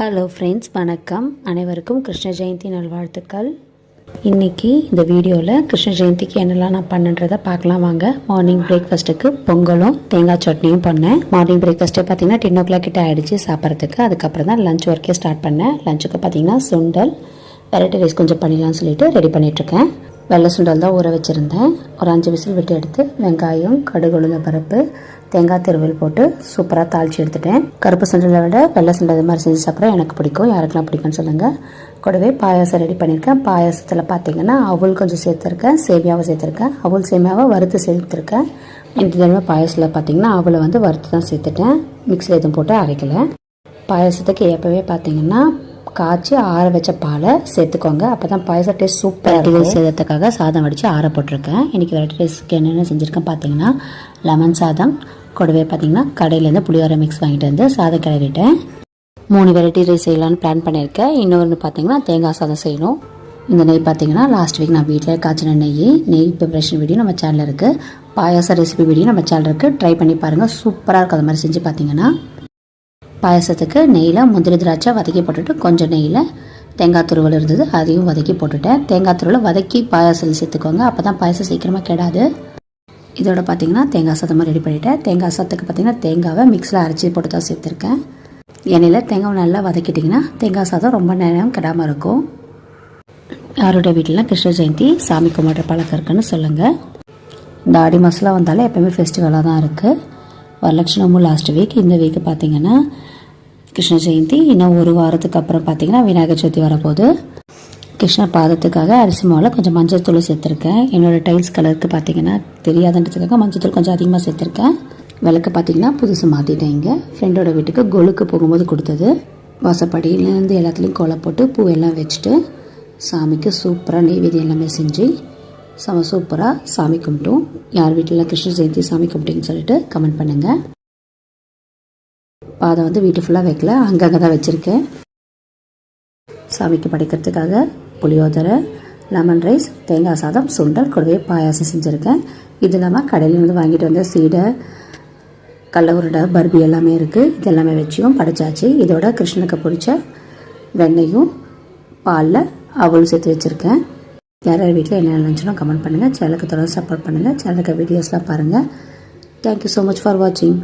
Hello friends வணக்கம். அனைவருக்கும் கிருஷ்ண ஜெயந்தி நல்வாழ்த்துக்கள். இன்றைக்கி இந்த வீடியோவில் கிருஷ்ண ஜெயந்திக்கு என்னெல்லாம் நான் பண்ணுன்றதை பார்க்கலாம் வாங்க. மார்னிங் பிரேக்ஃபாஸ்ட்டுக்கு பொங்கலும் தேங்காய் சட்னியும் பண்ணேன். மார்னிங் பிரேக்ஃபாஸ்ட்டே பார்த்தீங்கன்னா டென் ஓ கிளாக் கிட்ட ஆகிடுச்சு சாப்பிட்றதுக்கு. அதுக்கப்புறம் தான் லஞ்ச் ஒர்க்கே ஸ்டார்ட் பண்ணேன். லஞ்சுக்கு பார்த்தீங்கன்னா சுண்டல் வெரைட்டி ரைஸ் கொஞ்சம் பண்ணிடலாம்னு சொல்லிட்டு ரெடி பண்ணிகிட்ருக்கேன் வெள்ளை சுண்டல் தான் ஊற வச்சுருந்தேன். ஒரு அஞ்சு விசில் விட்டு எடுத்து வெங்காயம் கடுகு உளுந்த பருப்பு தேங்காய் திருவல் போட்டு சூப்பராக தாளித்து எடுத்துட்டேன். கருப்பு சுண்டலை விட வெள்ளை சுண்டல் இது மாதிரி செஞ்சு சாப்பிட்றேன் எனக்கு பிடிக்கும். யாருக்கெல்லாம் பிடிக்கும்னு சொல்லுங்கள் கூடவே பாயாசம் ரெடி பண்ணியிருக்கேன். பாயாசத்தில் பார்த்தீங்கன்னா அவள் கொஞ்சம் சேர்த்துருக்கேன். சேமியாவை சேர்த்துருக்கேன். அவுள் சேமியாவை வறுத்து சேர்த்துருக்கேன். இந்த தடவை பாயாசத்தில் பார்த்தீங்கன்னா அவளை வந்து வறுத்து தான் சேர்த்துட்டேன். மிக்சியில் எதுவும் போட்டு அரைக்கலை. பாயாசத்துக்கு எப்போவே பார்த்தீங்கன்னா காய்ச்சி ஆற வச்ச பாலை சேர்த்துக்கோங்க. அப்போ தான் பாயசம் டேஸ்ட் சூப்பர் ரைஸ் செய்யறதுக்காக சாதம் வடித்து ஆற போட்டிருக்கேன். இன்றைக்கி வெரைட்டி ரைஸ்க்கு என்னென்ன செஞ்சுருக்கேன் பார்த்தீங்கன்னா லெமன் சாதம் கூடவே பார்த்தீங்கன்னா கடையிலேருந்து புளியோரை மிக்ஸ் வாங்கிட்டு வந்து சாதம் கிளறிட்டேன். மூணு வெரைட்டி ரைஸ் செய்யலான்னு பிளான் பண்ணியிருக்கேன். இன்னொன்று பார்த்தீங்கன்னா தேங்காய் சாதம் செய்யணும். இந்த நெய் பார்த்தீங்கன்னா லாஸ்ட் வீக் நான் வீட்டில் காய்ச்சின நெய். நெய் ப்ரிப்ரேஷன் வீடியோ நம்ம சேனலில் இருக்குது பாயாச ரெசிபி வீடியோ நம்ம சேனல் இருக்குது ட்ரை பண்ணி பாருங்கள் சூப்பராக இருக்கும். அது மாதிரி செஞ்சு பார்த்தீங்கன்னா பாயசத்துக்கு நெய்யில் முந்திரி திராட்சை வதக்கி போட்டுட்டு கொஞ்சம் நெய்யில் தேங்காய் துருவல் இருந்தது அதையும் வதக்கி போட்டுட்டேன். தேங்காய் துருவலை வதக்கி பாயசத்தில் சேர்த்துக்கோங்க. அப்போ தான் பாயசம் சீக்கிரமாக கெடாது. இதோட பார்த்தீங்கன்னா தேங்காய் சாதமாக ரெடி பண்ணிட்டேன். தேங்காய் சாதத்துக்கு பார்த்தீங்கன்னா தேங்காவை மிக்ஸில் அரைச்சி போட்டு தான் சேர்த்துருக்கேன். எண்ணெயில் தேங்காவை நல்லா வதக்கிட்டிங்கன்னா தேங்காய் சாதம் ரொம்ப நேரம் கெடாமல் இருக்கும். யாரோட வீட்டிலாம் கிருஷ்ண ஜெயந்தி சாமி கும்பிட்ற பழக்கம் இருக்குன்னு சொல்லுங்கள் இந்த ஆடி மாதம்லாம் வந்தாலே எப்போயுமே ஃபெஸ்டிவலாக தான் இருக்குது வரலட்சணமும் லாஸ்ட் வீக் இந்த வீக் பார்த்திங்கன்னா கிருஷ்ண ஜெயந்தி இன்னும் ஒரு வாரத்துக்கு அப்புறம் பார்த்தீங்கன்னா விநாயகர் சதுர்த்தி வரப்போகுது. கிருஷ்ண பாதத்துக்காக அரிசி மாவில் கொஞ்சம் மஞ்சள் தூள் சேர்த்துருக்கேன். என்னோடய டைல்ஸ் கலருக்கு பார்த்தீங்கன்னா தெரியாதுன்றதுக்காக மஞ்சள் தூள் கொஞ்சம் அதிகமாக சேர்த்துருக்கேன். விளக்கு பார்த்தீங்கன்னா புதுசு மாற்றிட்டேன் இங்கே. ஃப்ரெண்டோட வீட்டுக்கு கொலுக்கு போகும்போது கொடுத்தது. வாசப்படியிலேருந்து எல்லாத்துலேயும் கோலை போட்டு பூ எல்லாம் வச்சுட்டு சாமிக்கு சூப்பராக நெய்வேதியம் எல்லாமே செஞ்சு செம சூப்பராக சாமி கும்பிட்டோம். யார் வீட்டில் கிருஷ்ண ஜெயந்தி சாமி கும்பிட்டீங்கன்னு சொல்லிட்டு கமெண்ட் பண்ணுங்கள் பாதை வந்து வீட்டு ஃபுல்லாக வைக்கல. அங்கங்கே தான் வச்சுருக்கேன். சாமிக்கு படைக்கிறதுக்காக புளியோதரை லெமன் ரைஸ் தேங்காய் சாதம் சுண்டல் கூடவே பாயாசம் செஞ்சுருக்கேன். இது இல்லாமல் கடையிலேருந்து வாங்கிட்டு வந்த சீடை கடல உருண்டை பர்பி எல்லாமே இருக்குது இது எல்லாமே வச்சியும் படைச்சாச்சு. இதோட கிருஷ்ணனுக்கு பிடிச்ச வெண்ணெயும் பாலில் அவளும் சேர்த்து வச்சுருக்கேன். யார் யார் வீட்டில் என்ன நினச்சினோ கமெண்ட் பண்ணுங்கள் சேனலுக்கு தொடர்ந்து சப்போர்ட் பண்ணுங்கள் சேனலுக்கு வீடியோஸ்லாம் பாருங்கள் தேங்க்யூ ஸோ மச் ஃபார் வாட்சிங்